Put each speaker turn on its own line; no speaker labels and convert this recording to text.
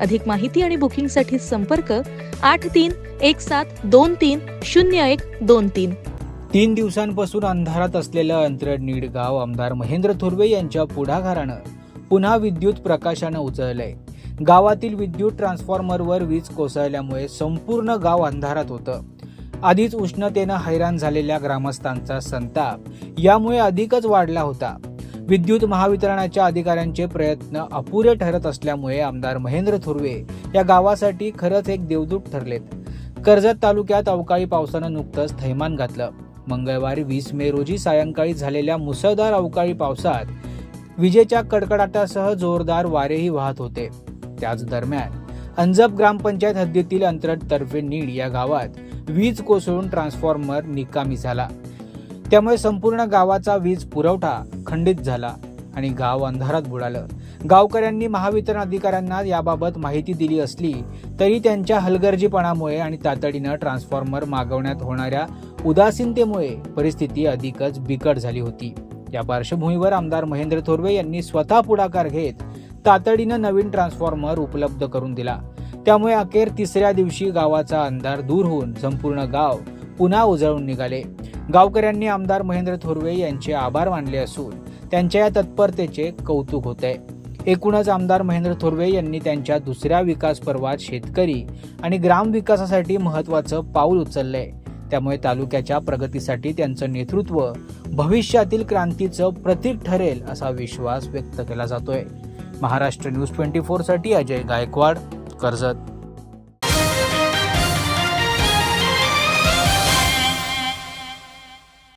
अधिक माहिती आणि बुकिंगसाठी संपर्क आठ तीन एक सात दोन तीन शून्य एक दोन तीन.
तीन दिवसांपासून अंधारात असलेलं अंतरनीड गाव आमदार महेंद्र थुर्वे यांच्या पुढाकारानं पुन्हा विद्युत प्रकाशानं उजळलंय गावातील विद्युत ट्रान्सफॉर्मरवर वीज कोसळल्यामुळे संपूर्ण गाव अंधारात होतं. आधीच उष्णतेनं हैराण झालेल्या ग्रामस्थांचा संताप यामुळे अधिकच वाढला होता. विद्युत महावितरणाच्या अधिकाऱ्यांचे प्रयत्न अपुरे ठरत असल्यामुळे आमदार महेंद्र थुर्वे या गावासाठी खरंच एक देवदूत ठरलेत. कर्जत तालुक्यात अवकाळी पावसानं नुकतंच थैमान घातलं. मंगळवारी वीस मे रोजी सायंकाळी झालेल्या मुसळधार अवकाळी पावसात विजेच्या कडकडाटासह जोरदार वारेही वाहत होते. त्याच दरम्यान अंजप ग्रामपंचायत हद्दीतील अंतरट तर्फे नीड या गावात वीज कोसळून ट्रान्सफॉर्मर निकामी झाला. त्यामुळे संपूर्ण गावाचा वीज पुरवठा खंडित झाला आणि गाव अंधारात बुडालं. गावकऱ्यांनी महावितरण अधिकाऱ्यांना याबाबत माहिती दिली असली तरी त्यांच्या हलगर्जीपणामुळे आणि तातडीनं ट्रान्सफॉर्मर मागवण्यात होणाऱ्या उदासीनतेमुळे परिस्थिती अधिकच बिकट झाली होती. या पार्श्वभूमीवर आमदार महेंद्र थोरवे यांनी स्वतः पुढाकार घेत तातडीनं नवीन ट्रान्सफॉर्मर उपलब्ध करून दिला. त्यामुळे अखेर तिसऱ्या दिवशी गावाचा अंधार दूर होऊन संपूर्ण गाव पुन्हा उजळून निघाले. गावकऱ्यांनी आमदार महेंद्र थोरवे यांचे आभार मानले असून त्यांच्या या तत्परतेचे कौतुक होत आहे एकूणच आमदार महेंद्र थोरवे यांनी त्यांच्या दुसऱ्या विकास पर्वात शेतकरी आणि ग्रामविकासासाठी महत्वाचं पाऊल उचललंय. त्यामुळे तालुक्याच्या प्रगतीसाठी त्यांचं नेतृत्व भविष्यातील क्रांतीचं प्रतीक ठरेल असा विश्वास व्यक्त केला जातोय. महाराष्ट्र न्यूज ट्वेंटी साठी अजय गायकवाड कर्जत.